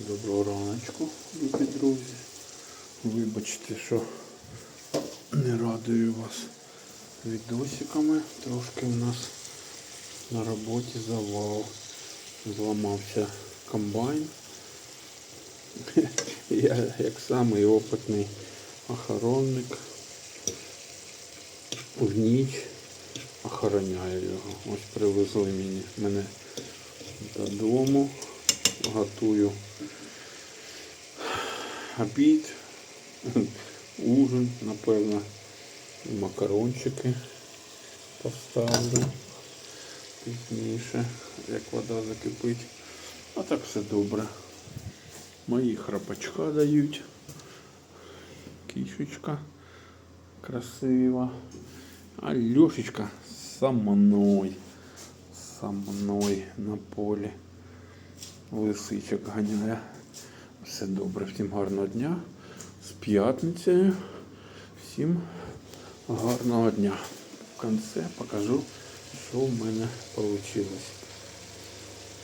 Доброго раночку, любі друзі. Вибачте, що не радую вас відосиками. Трошки у нас на роботі завал. Зламався комбайн. Я як самий опитний охоронник в ніч охороняю його. Ось привезли мені мене додому. Готую обід, ужин, напевно, макарончики поставлю пізніше, як вода закипить. А так все добре. Мої храпачка дають. Кішечка красива. А Льошечка со мною. Со мною на полі. Лисичок ганяє. Все добре, всім гарного дня. З п'ятницею. Всім гарного дня. В кінці покажу, що в мене вийшло.